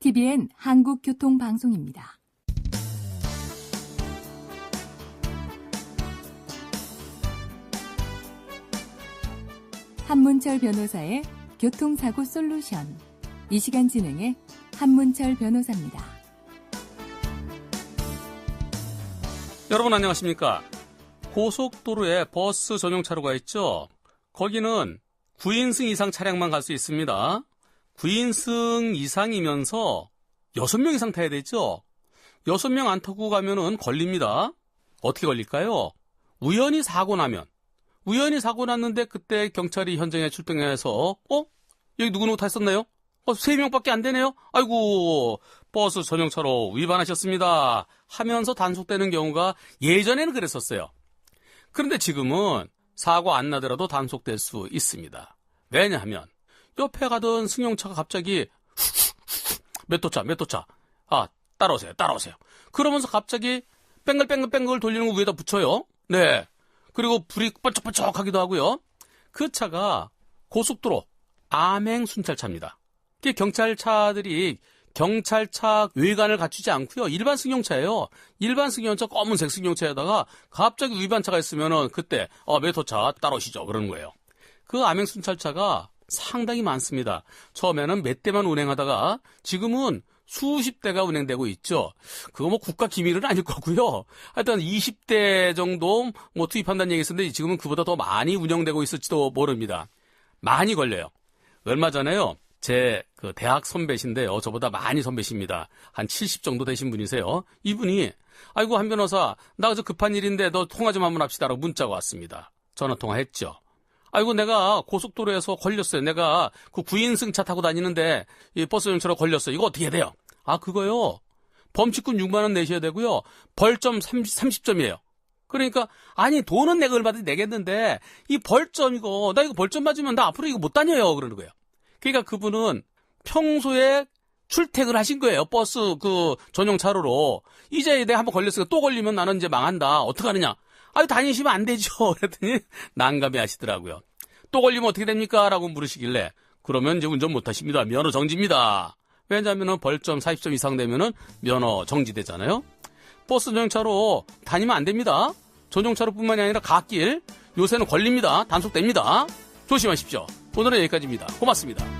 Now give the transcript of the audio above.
TBN 한국교통방송입니다. 한문철 변호사의 교통사고 솔루션. 이 시간 진행의 한문철 변호사입니다. 여러분 안녕하십니까? 고속도로에 버스 전용 차로가 있죠? 거기는 9인승 이상 차량만 갈 수 있습니다. 9인승 이상이면서 6명 이상 타야 되죠? 6명 안 타고 가면은 걸립니다. 어떻게 걸릴까요? 우연히 사고 나면, 우연히 사고 났는데 그때 경찰이 현장에 출동해서, 어? 여기 누구 누구 탔었나요? 어, 3명밖에 안 되네요? 아이고, 버스 전용차로 위반하셨습니다. 하면서 단속되는 경우가 예전에는 그랬었어요. 그런데 지금은 사고 안 나더라도 단속될 수 있습니다. 왜냐하면 옆에 가던 승용차가 갑자기 몇 도차 몇 도차. 아 따라오세요 따라오세요. 그러면서 갑자기 뺑글뺑글뺑글 돌리는 거 위에다 붙여요. 네. 그리고 불이 번쩍번쩍하기도 하고요. 그 차가 고속도로 암행 순찰차입니다. 경찰차들이 경찰차 외관을 갖추지 않고요. 일반 승용차예요. 일반 승용차 검은색 승용차에다가 갑자기 위반차가 있으면은 그때 어 메토차 따라오시죠. 그러는 거예요. 그 암행 순찰차가 상당히 많습니다. 처음에는 몇 대만 운행하다가 지금은 수십 대가 운행되고 있죠. 그거 뭐 국가 기밀은 아닐 거고요. 하여튼 20대 정도 뭐 투입한다는 얘기 있었는데 지금은 그보다 더 많이 운영되고 있을지도 모릅니다. 많이 걸려요. 얼마 전에요. 제 그 대학 선배신데요. 저보다 많이 선배십니다. 한 70 정도 되신 분이세요. 이분이 아이고 한 변호사 나저 급한 일인데 너 통화 좀 한번 합시다라고 문자가 왔습니다. 전화 통화했죠. 아이고 내가 고속도로에서 걸렸어요. 내가 그 9인승 차 타고 다니는데 이 버스 연차로 걸렸어요. 이거 어떻게 해야 돼요? 아 그거요. 범칙금 6만 원 내셔야 되고요. 벌점 30, 30 점이에요. 그러니까 아니 돈은 내가 얼마든지 내겠는데 이 벌점 이거 나 이거 벌점 맞으면 나 앞으로 이거 못 다녀요 그러는 거예요. 그러니까 그분은 평소에 출퇴근 하신 거예요. 버스 그 전용 차로로. 이제 내가 한번 걸렸으니까 또 걸리면 나는 이제 망한다. 어떡하느냐. 아유, 다니시면 안 되죠. 그랬더니 난감해 하시더라고요. 또 걸리면 어떻게 됩니까? 라고 물으시길래 그러면 이제 운전 못 하십니다. 면허 정지입니다. 왜냐하면 벌점 40점 이상 되면은 면허 정지되잖아요. 버스 전용차로 다니면 안 됩니다. 전용차로뿐만이 아니라 갓길 요새는 걸립니다. 단속됩니다. 조심하십시오. 오늘은 여기까지입니다. 고맙습니다.